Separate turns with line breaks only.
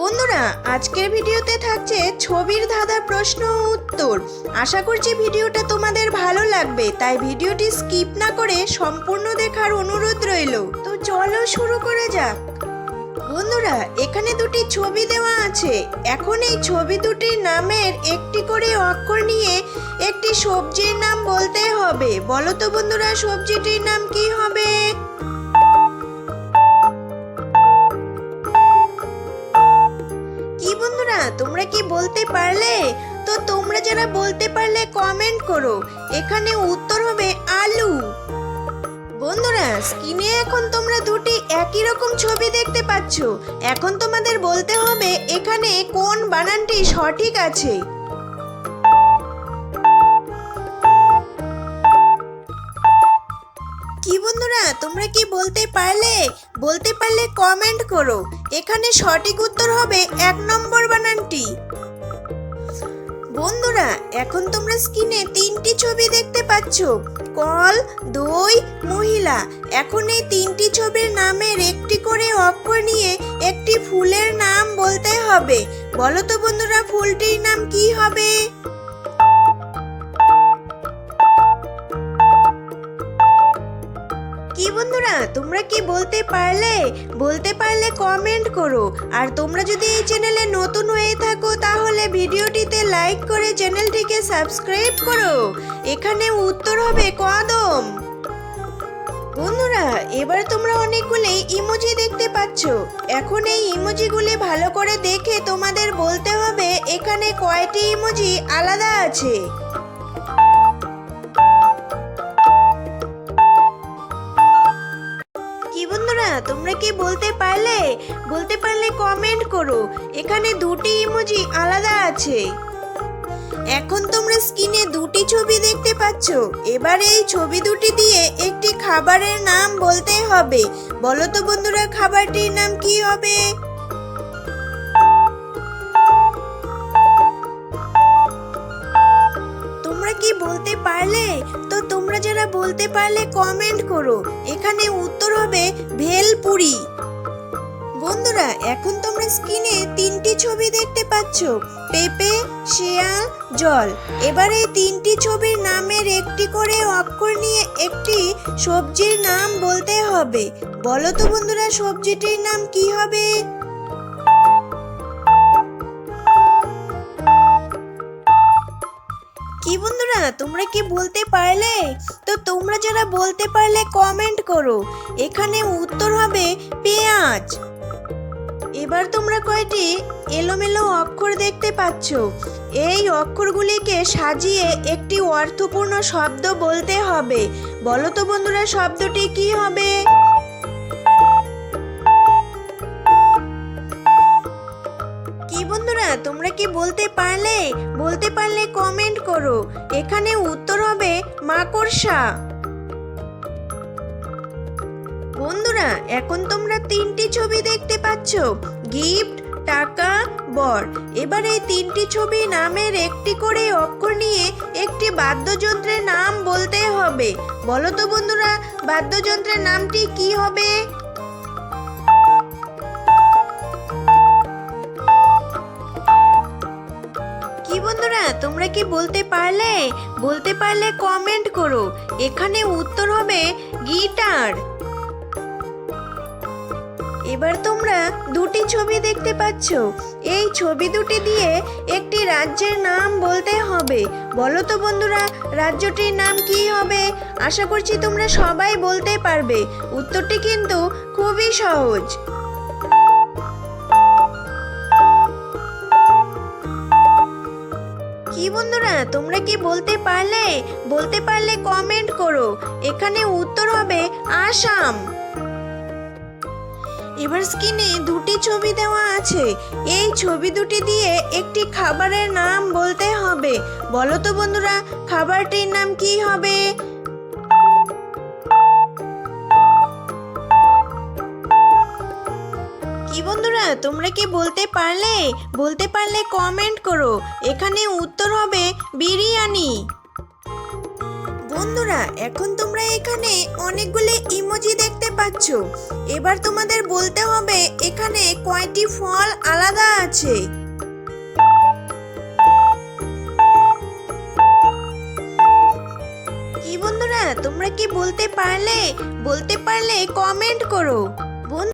বন্ধুরা, আজকের ভিডিওতে থাকছে ছবির ধাঁধা প্রশ্ন উত্তর। আশা করছি ভিডিওটা তোমাদের ভালো লাগবে, তাই ভিডিওটি স্কিপ না করে সম্পূর্ণ দেখার অনুরোধ রইল। তো চলো শুরু করা যাক। বন্ধুরা, এখানে দুটি ছবি দেওয়া আছে। এখন এই ছবি দুটির নামের একটি করে অক্ষর নিয়ে একটি সবজির নাম বলতে হবে। বলো তো বন্ধুরা, সবজিটির নাম কি হবে? তোমরা কি বলতে পারলে? তো তোমরা যারা বলতে পারলে কমেন্ট করো। এখানে উত্তর হবে আলু। বন্ধুরা, স্ক্রিনে এখন তোমরা দুটি একই রকম ছবি দেখতে পাচ্ছ। এখন তোমাদের বলতে হবে এখানে কোন বানানটি সঠিক আছে। বন্ধুরা, তোমরা কি বলতে পারলে? বলতে পারলে কমেন্ট করো। এখানে সঠিক উত্তর হবে এক নম্বর বানানটি। বন্ধুরা, এখন তোমরা স্ক্রিনে তিনটি ছবি দেখতে পাচ্ছ। কল, দই, মহিলা। এখন এই তিনটি ছবির নামের একটি করে অক্ষর নিয়ে একটি ফুলের নাম বলতে হবে। বলো তো বন্ধুরা, ফুলটির নাম বলতে পারলে বলতে পারলে কমেন্ট করো। আর তোমরা যদি এই চ্যানেলে নতুন হয়ে থাকো, তাহলে ভিডিওটিতে লাইক করে চ্যানেলটিকে সাবস্ক্রাইব করো। এখানে উত্তর হবে কদম। বন্ধুরা, এবার তোমরা অনেকগুলি ইমোজি দেখতে পাচ্ছ। এখন এই ইমোজিগুলি ভালো করে দেখে তোমাদের বলতে হবে, এখানে কয়টি ইমোজি আলাদা আছে। তোমরা কি বলতে পারলে? বলতে পারলে কমেন্ট করো। এখানে দুটি ইমোজি আলাদা আছে। এখন তোমরা স্ক্রিনে দুটি ছবি দেখতে পাচ্ছ। এবার এই ছবি দুটি দিয়ে একটি খাবারের নাম বলতে হবে। বলো তো বন্ধুরা, খাবারটির নাম কি হবে? তোমরা কি বলতে পারলে? তো তোমরা যারা বলতে পারলে কমেন্ট করো। এখানে উত্তর হবে ভেলপুরি বন্ধুরা, এখন তোমরা স্ক্রিনে তিনটি ছবি দেখতে পাচ্ছ। পেপে, শেয়াল, জল। এবার এই তিনটি ছবির নামের একটি করে অক্ষর নিয়ে একটি সবজির নাম বলতে হবে। বলো তো বন্ধুরা, সবজিটির নাম কি হবে? তোমরা কি বলতে পারলে? তো তোমরা যারা বলতে পারলে কমেন্ট করো। এখানে উত্তর হবে পেঁয়াজ। এবার তোমরা কয়টি এলোমেলো অক্ষর দেখতে পাচ্ছ। এই অক্ষরগুলিকে সাজিয়ে একটি অর্থপূর্ণ শব্দ বলতে হবে। বলো তো বন্ধুরা, শব্দটি কি হবে? কি বন্ধুরা, তোমরা কি বলতে পারলে? বলতে পারলে কমেন্ট করো। এখানে উত্তর হবে মাকড়সা। বন্ধুরা, এখন তোমরা তিনটি ছবি দেখতে পাচ্ছ। গিফট, টাকা, বর। এবার এই তিনটি ছবি নামের একটি করে অক্ষর নিয়ে একটি বাদ্যযন্ত্রের নাম বলতে হবে। বলো তো বন্ধুরা, বাদ্যযন্ত্রের নামটি কি হবে? তোমরা কি বলতে পারলে? বলতে পারলে কমেন্ট করো। এখানে উত্তর হবে গিটার। এবার তোমরা দুটি ছবি দেখতে পাচ্ছ। এই ছবি দুটি দিয়ে একটি রাজ্যের নাম বলতে হবে। বলো তো বন্ধুরা, রাজ্যটির নাম কি হবে? আশা করছি তোমরা সবাই বলতে পারবে। উত্তরটি কিন্তু খুবই সহজ। তোমরা কি বলতে পারলে? বলতে পারলে কমেন্ট করো। এখানে উত্তর হবে আসাম। এবার স্ক্রিনে দুটি ছবি দেওয়া আছে। এই ছবি দুটি দিয়ে একটি খাবারের নাম বলতে হবে। বলো তো বন্ধুরা, খাবারটির নাম কি হবে? বন্ধুরা, তোমরা কি বলতে পারলে? বলতে পারলে কমেন্ট করো। এখানে উত্তর হবে বিরিয়ানি। বন্ধুরা, এখন তোমরা এখানে অনেকগুলি ইমোজি দেখতে পাচ্ছ। এবার তোমাদের বলতে হবে, এখানে কয়টি ফল আলাদা আছে? কি বন্ধুরা, তোমরা কি বলতে পারলে? বলতে পারলে কমেন্ট করো।